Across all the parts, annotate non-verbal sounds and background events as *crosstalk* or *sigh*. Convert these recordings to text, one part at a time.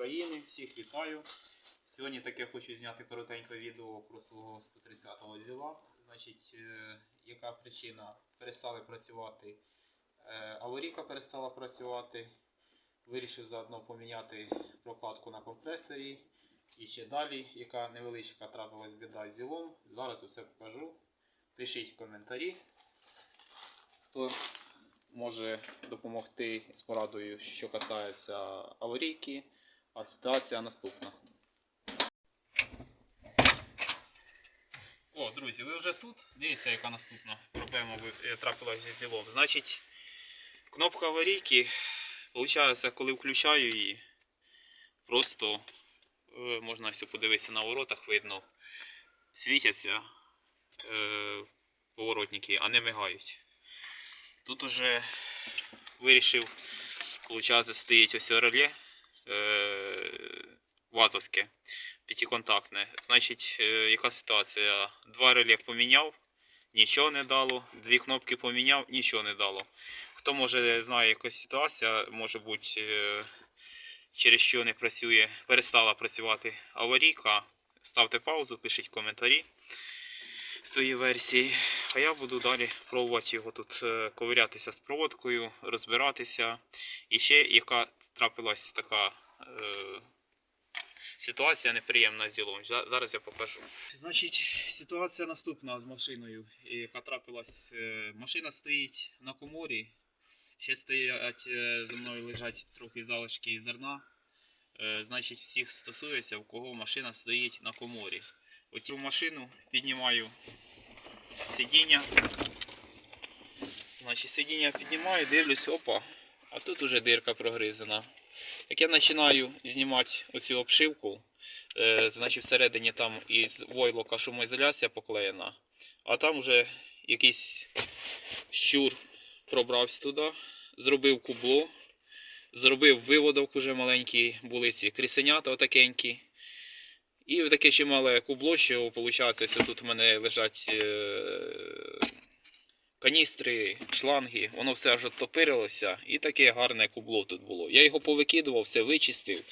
України, всіх вітаю. Сьогодні таке хочу зняти коротеньке відео про свого 130-го зіла. Значить, е, яка причина? Перестали працювати. е, Аварійка перестала працювати. Вирішив заодно поміняти прокладку на компресорі. І ще далі, яка невеличка трапилась біда з зілом. Зараз усе покажу. Пишіть коментарі. Хто може допомогти з порадою, що касається аварійки, а ситуація наступна. О, друзі, ви вже тут. Дивіться, яка наступна проблема е, трапилася зі зілом. Значить, кнопка аварійки, виходить, коли включаю її, просто е, можна все подивитися на воротах, видно, світяться е, поворотники, а не мигають. Тут уже вирішив, виходить, стоїть ось реле вазовське, п'ятиконтактне. Значить, е, яка ситуація? Два реле поміняв, нічого не дало, дві кнопки поміняв, нічого не дало. Хто може знає якась ситуація, може бути, е, через що не працює, перестала працювати аварійка. Ставте паузу, пишіть коментарі свої версії. А я буду далі пробувати його тут е, ковирятися з проводкою, розбиратися. І ще яка трапилась така е, ситуація неприємна з ділом. Зараз я покажу. Значить, ситуація наступна з машиною, яка трапилась. Е, машина стоїть на коморі. Ще стоять е, за мною лежать трохи залишки зерна. Е, Значить, всіх стосується, у кого машина стоїть на коморі. Оцю машину піднімаю сидіння. Значить, сидіння піднімаю, дивлюсь, опа, а тут уже дирка прогризана. Як я починаю знімати оцю обшивку, е, значить всередині там із войлока шумоізоляція поклеєна, а там вже якийсь щур пробрався туди, зробив кубло, зробив виводок уже маленькі були ці крісенята отакенькі. І таке ще мале кубло, що виходить, тут у мене лежать е, каністри, шланги, воно все аж оттопирилося, і таке гарне кубло тут було. Я його повикидував, все вичистив,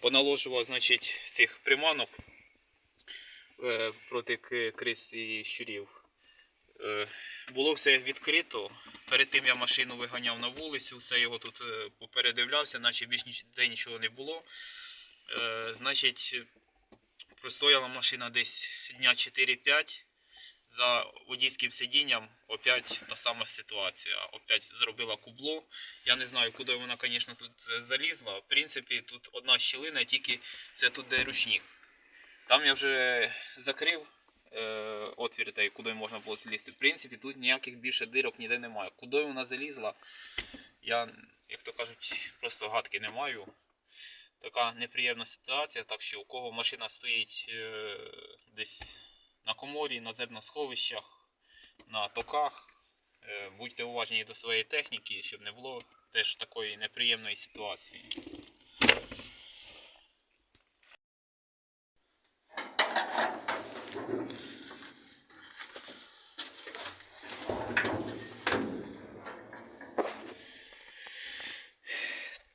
поналожував, значить, цих приманок е, проти к- крис і щурів. Е, було все відкрито. Перед тим я машину виганяв на вулицю, все його тут е, попередивлявся, наче більш ніде нічого не було. Значить, простояла машина десь дня 4-5. За водійським сидінням опять та сама ситуація. Опять зробила кубло. Я не знаю, куди вона, звісно, тут е, залізла. В принципі, тут одна щілина, тільки це тут де ручник. Там я вже закрив е, отвір, той, куди можна було злізти. В принципі, тут ніяких більше дирок ніде немає. Куди вона залізла, я, як то кажуть, просто гадки не маю. Така неприємна ситуація, так що у кого машина стоїть е, десь на коморі, на зерносховищах, на токах, е, будьте уважні до своєї техніки, щоб не було теж такої неприємної ситуації.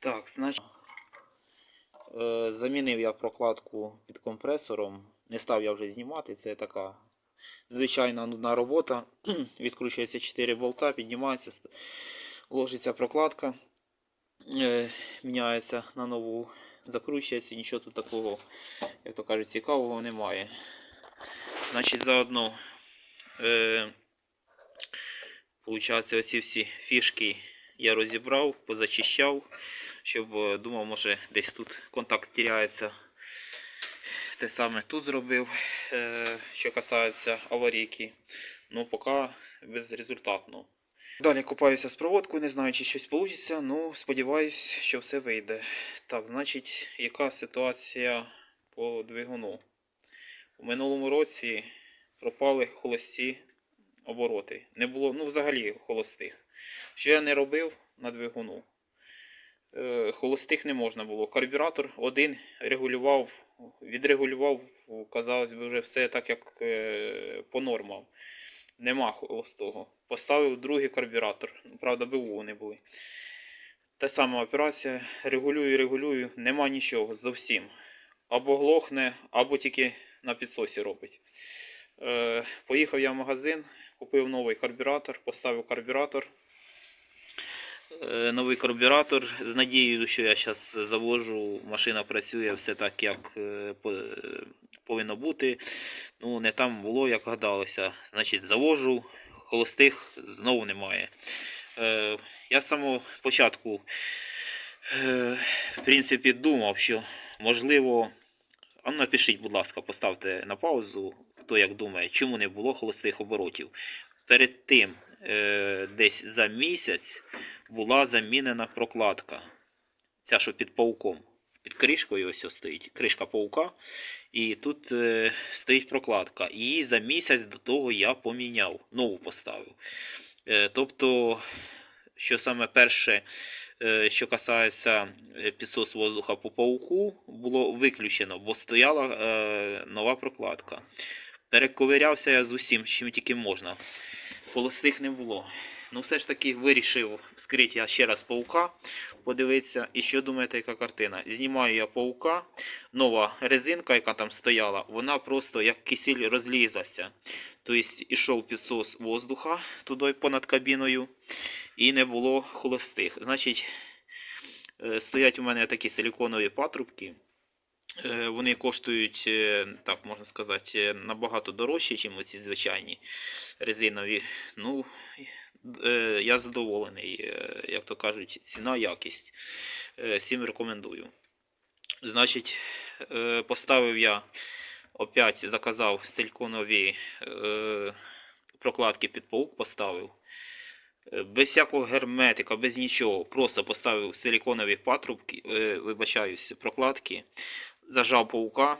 Так, значить. Е, Замінив я прокладку під компресором. Не став я вже знімати. Це така звичайна нудна робота. *clears throat* Відкручується 4 болта, піднімається, ложиться прокладка, е, міняється на нову, закручується, нічого тут такого, як то кажуть, цікавого немає. Значить, заодно е, Получається, оці всі фішки я розібрав, позачищав, щоб е, думав, може десь тут контакт тіряється. Те саме тут зробив, е, що касається аварійки. Ну, поки безрезультатно. Далі купаюся з проводкою, не знаю, чи щось вийде, ну сподіваюсь, що все вийде. Так, значить, яка ситуація по двигуну? У минулому році пропали холості обороти. Не було, ну, взагалі холостих. Що я не робив на двигуну? Е, холостих не можна було. Карбюратор один регулював, відрегулював, казалось би, вже все так, як е, по нормам. Нема холостого. Поставив другий карбюратор. Правда, БУ вони були. Та сама операція. Регулюю, регулюю, нема нічого зовсім. Або глохне, або тільки на підсосі робить. Е, поїхав я в магазин, купив новий карбюратор, поставив карбюратор. Е, новий карбюратор з надією, що я зараз завожу, машина працює все так, як е, по- повинно бути. Ну, не там було, як гадалося. Значить, завожу, холостих знову немає. Е, я з самого початку, в принципі, думав, що можливо. А ну напишіть, будь ласка, поставте на паузу, хто як думає, чому не було холостих оборотів. Перед тим, десь за місяць, була замінена прокладка. Ця, що під пауком. Під кришкою ось ось стоїть. Кришка паука. І тут е, стоїть прокладка. І за місяць до того я поміняв. Нову поставив. Е, тобто, що саме перше, е, що касається е, підсос воздуха по пауку, було виключено, бо стояла е, нова прокладка. Перековирявся я з усім, чим тільки можна. Холостих не було. Ну, все ж таки вирішив вскрити я ще раз паука, подивитися. І що думаєте, яка картина? Знімаю я паука, нова резинка, яка там стояла, вона просто як кисіль розлізася. Тобто ішов підсос воздуха туди понад кабіною, і не було холостих. Значить, е, стоять у мене такі силіконові патрубки. Е, Вони коштують, е, так можна сказати, набагато дорожче, ніж оці звичайні резинові. Ну, я задоволений, е, як то кажуть, ціна, якість. Е, Всім рекомендую. Значить, е, поставив я опять заказав силіконові е, прокладки під паук, поставив. Е, Без всякого герметика, без нічого. Просто поставив силіконові патрубки, е, вибачаюсь, прокладки, зажав паука.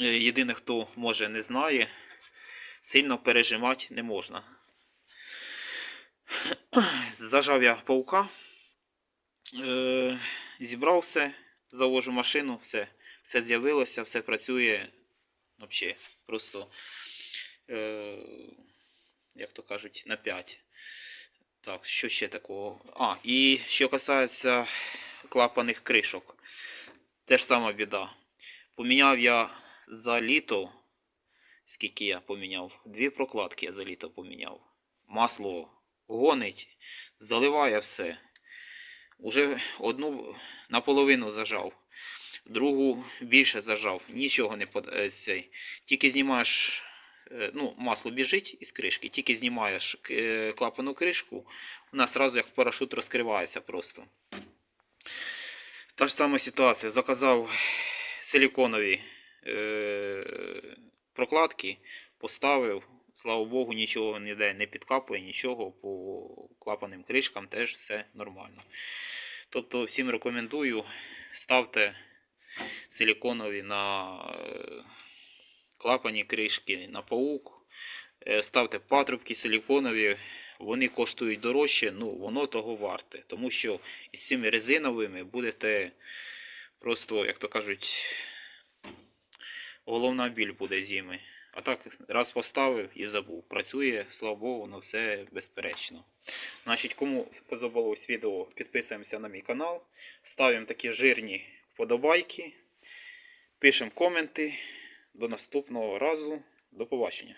Е, Єдине, хто може не знає, сильно пережимати не можна. Зажав я паука, е, зібрав все, завожу машину, все, все з'явилося, все працює. Взагалі, просто, е, як то кажуть, на 5. Так, що ще такого? А, і що касається клапаних кришок. Теж сама біда. Поміняв я за літо. Скільки я поміняв? Дві прокладки я за літо поміняв. Масло гонить, заливає все. Уже одну наполовину зажав, другу більше зажав. Нічого не под... е. Тільки знімаєш, е, ну, масло біжить із кришки, тільки знімаєш е, клапану кришку, вона одразу як парашут розкривається просто. Та ж сама ситуація. Заказав силіконові прокладки, поставив. Слава Богу, нічого ніде не підкапує, нічого по клапаним кришкам теж все нормально. Тобто всім рекомендую, ставте силіконові на е, клапані кришки на паук, е, ставте патрубки силіконові, вони коштують дорожче, ну воно того варте. Тому що із цими резиновими будете просто, як то кажуть, головна біль буде зими. А так, раз поставив і забув. Працює, слава Богу, воно все безперечно. Значить, кому сподобалось відео, підписуємося на мій канал, ставимо такі жирні вподобайки, пишемо коменти. До наступного разу. До побачення.